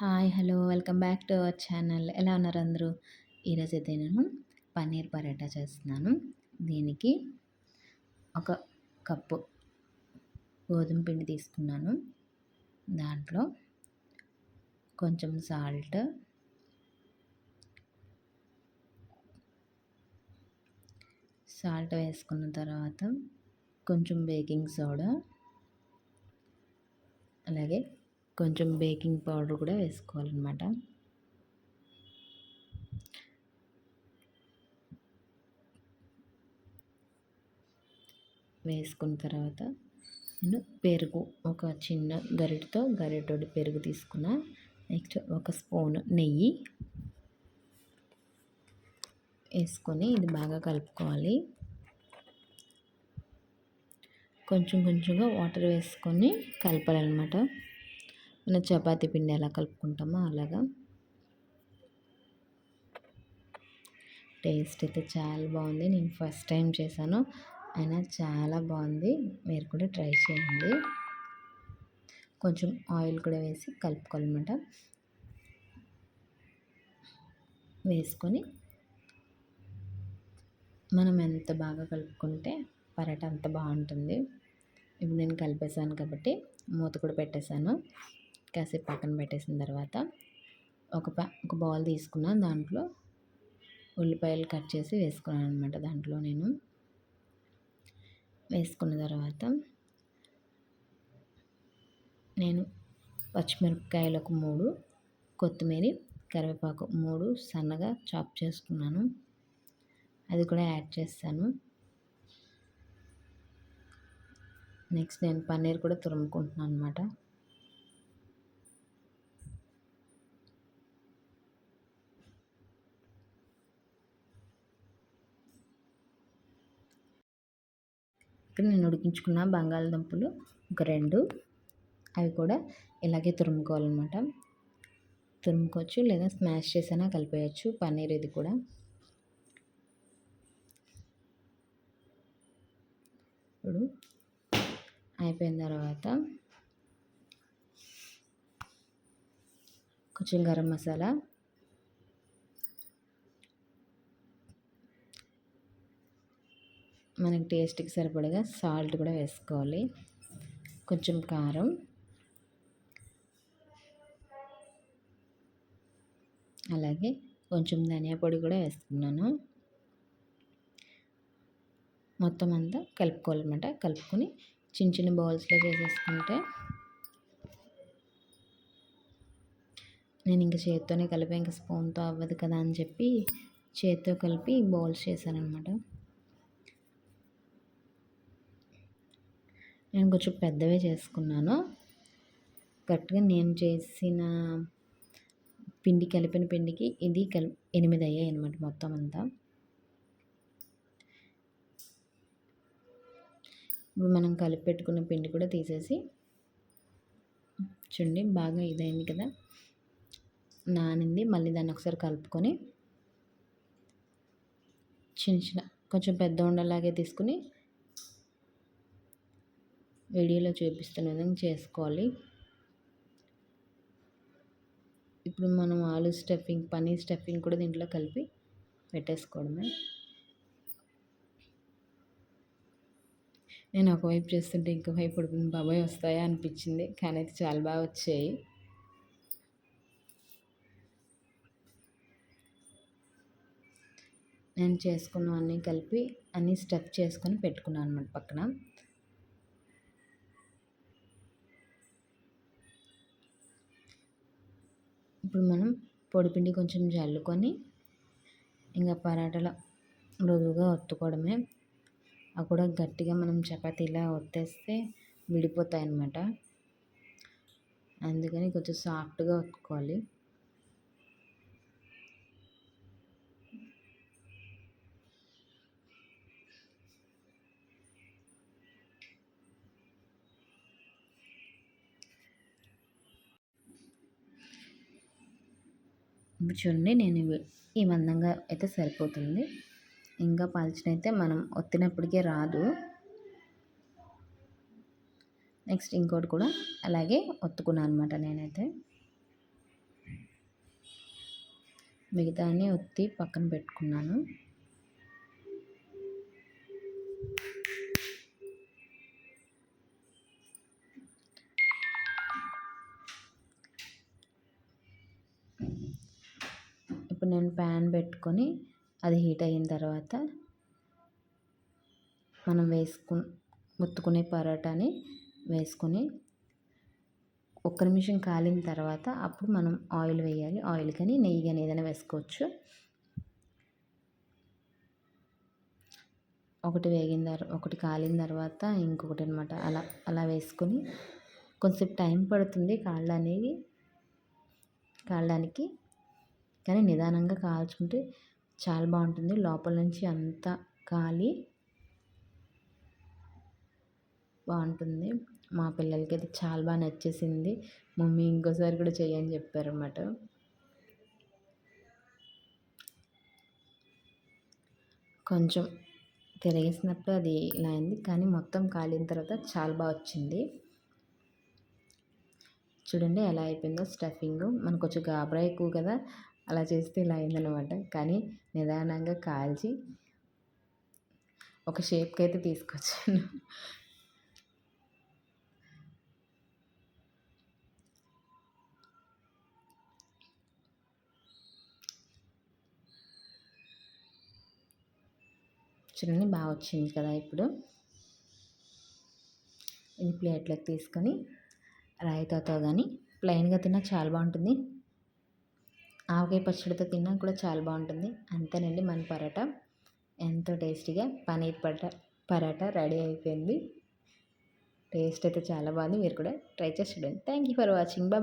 Hi hello welcome back to our channel. ఎలా ఉన్నారు అందరూ? ఈరోజు అయితే నేను పన్నీర్ పరాటా చేస్తున్నాను. దీనికి ఒక కప్పు గోధుమ పిండి తీసుకున్నాను. దాంట్లో కొంచెం సాల్ట్ సాల్ట్ వేసుకున్న తర్వాత కొంచెం బేకింగ్ సోడా అలాగే కొంచెం బేకింగ్ పౌడర్ కూడా వేసుకోవాలన్నమాట. వేసుకున్న తర్వాత నేను పెరుగు ఒక చిన్న గరిటతో గరిటోడి పెరుగు తీసుకున్న నెక్స్ట్ ఒక స్పూన్ నెయ్యి వేసుకొని ఇది బాగా కలుపుకోవాలి. కొంచెం కొంచెంగా వాటర్ వేసుకొని కలపాలన్నమాట. మన చపాతి పిండి ఎలా కలుపుకుంటామో అలాగా. టేస్ట్ అయితే చాలా బాగుంది. నేను ఫస్ట్ టైం చేశాను. అయినా చాలా బాగుంది. మీరు కూడా ట్రై చేయండి. కొంచెం ఆయిల్ కూడా వేసి కలుపుకోవాలన్నమాట. వేసుకొని మనం ఎంత బాగా కలుపుకుంటే పరాట అంత బాగుంటుంది. ఇప్పుడు నేను కలిపేసాను కాబట్టి మూత కూడా పెట్టేశాను. కాసేపు పక్కన పెట్టేసిన తర్వాత ఒక ఒక బౌల్ తీసుకున్నాను దాంట్లో ఉల్లిపాయలు కట్ చేసి వేసుకున్నాను అనమాట దాంట్లో నేను. వేసుకున్న తర్వాత నేను పచ్చిమిరపకాయలు ఒక మూడు కొత్తిమీర కరివేపాకు మూడు సన్నగా చాప్ చేసుకున్నాను. అది కూడా యాడ్ చేస్తాను. నెక్స్ట్ నేను పన్నీర్ కూడా తురుముకుంటున్నాను అనమాట ఇక్కడ నేను ఉడికించుకున్న బంగాళదుంపలు ఒక రెండు. అవి కూడా ఇలాగే తురుముకోవాలన్నమాట. తురుముకోవచ్చు లేదా స్మాష్ చేసినా కలిపేయచ్చు పన్నీర్ ఇది కూడా. ఇప్పుడు అయిపోయిన తర్వాత కొంచెం గరం మసాలా మనకి టేస్ట్కి సరిపడగా సాల్ట్ కూడా వేసుకోవాలి. కొంచెం కారం. అలాగే కొంచెం ధనియా పొడి కూడా వేసుకున్నాను. మొత్తం అంతా కలుపుకోవాలన్నమాట. కలుపుకొని చిన్న చిన్న బౌల్స్లో చేసేసుకుంటే నేను ఇంకా చేతితోనే కలిపి ఇంకా స్పూన్తో అవ్వదు కదా అని చెప్పి చేత్తో కలిపి బౌల్స్ చేశాను నేను కొంచెం పెద్దవే చేసుకున్నాను. కరెక్ట్గా నేను చేసిన పిండి కలిపిన పిండికి ఇది కలి ఎనిమిది అయ్యాయి అనమాట మొత్తం అంతా. ఇప్పుడు మనం కలిపి పెట్టుకున్న పిండి కూడా తీసేసి చూడండి బాగా ఇదైంది కదా. నానింది మళ్ళీ దాన్ని ఒకసారి కలుపుకొని చిన్న చిన్న కొంచెం పెద్ద ఉండలాగే తీసుకుని వీడియోలో చూపిస్తున్న విధంగా చేసుకోవాలి. ఇప్పుడు మనం ఆలు స్టఫింగ్ పన్నీర్ స్టఫింగ్ కూడా దీంట్లో కలిపి పెట్టేసుకోవడమే. నేను ఒకవైపు చేస్తుంటే ఇంకోవైపు ఉడికింది. బాబాయ్ వస్తాయా అనిపించింది. కానీ అయితే చాలా బాగా వచ్చాయి. నేను చేసుకున్నవన్నీ కలిపి అన్నీ స్టఫ్ చేసుకొని పెట్టుకున్నాను అనమాట పక్కన. ఇప్పుడు మనం పొడిపిండి కొంచెం జల్లుకొని ఇంకా పరాటాల మృదువుగా ఒత్తుకోవడమే. అవి కూడా గట్టిగా మనం చపాతీలా ఒత్తేస్తే విడిపోతాయి అన్నమాట అందుకని కొంచెం సాఫ్ట్గా ఒత్తుకోవాలి. ఇప్పుడు చూడండి నేను ఈ మందంగా అయితే సరిపోతుంది. ఇంకా పాల్చినైతే మనం ఒత్తినప్పటికే రాదు. నెక్స్ట్ ఇంకోటి కూడా అలాగే ఒత్తుకున్నాను అనమాట నేనైతే. మిగతాన్ని ఒత్తి పక్కన పెట్టుకున్నాను. ఇప్పుడు నేను ప్యాన్ పెట్టుకొని అది హీట్ అయిన తర్వాత మనం వేసుకు ముత్తుకునే పరోటాని వేసుకొని ఒక్క నిమిషం కాలిన తర్వాత అప్పుడు మనం ఆయిల్ వేయాలి. ఆయిల్ కానీ నెయ్యి కానీ ఏదైనా వేసుకోవచ్చు. ఒకటి వేగిన తర్వాత ఒకటి కాలిన తర్వాత ఇంకొకటి అనమాట అలా అలా వేసుకొని కొంచెం టైం పడుతుంది కాళ్ళ అనేది కాళ్ళడానికి. కానీ నిదానంగా కాల్చుకుంటే చాలా బాగుంటుంది. లోపల నుంచి అంతా కాలి బాగుంటుంది. మా పిల్లలకి అయితే చాలా బాగా నచ్చేసింది. మమ్మీ ఇంకోసారి కూడా చేయని చెప్పారన్నమాట. కొంచెం తిరిగేసినప్పుడు అది ఇలా అయింది. కానీ మొత్తం కాలిన తర్వాత చాలా బాగా వచ్చింది. చూడండి ఎలా అయిపోయిందో స్టఫింగ్. మనకు కొంచెం గాబరా ఎక్కువ కదా. అలా చేస్తే ఇలా అయిందనమాట కానీ నిదానంగా కాల్చి ఒక షేప్కి అయితే తీసుకొచ్చాను. చూడండి బాగా వచ్చింది కదా ఇప్పుడు. ఇది ప్లేట్లోకి తీసుకొని రాయితాతో కానీ ప్లెయిన్గా తిన్నా చాలా బాగుంటుంది. ఆవకాయ పచ్చడితో తిన్నా కూడా చాలా బాగుంటుంది. అంతేనండి మన పరోటా. ఎంతో టేస్టీగా పనీర్ పరోటా పరోటా రెడీ అయిపోయింది. టేస్ట్ అయితే చాలా బాగుంది. మీరు కూడా ట్రై చేసి చూడండి. Thank you for watching bye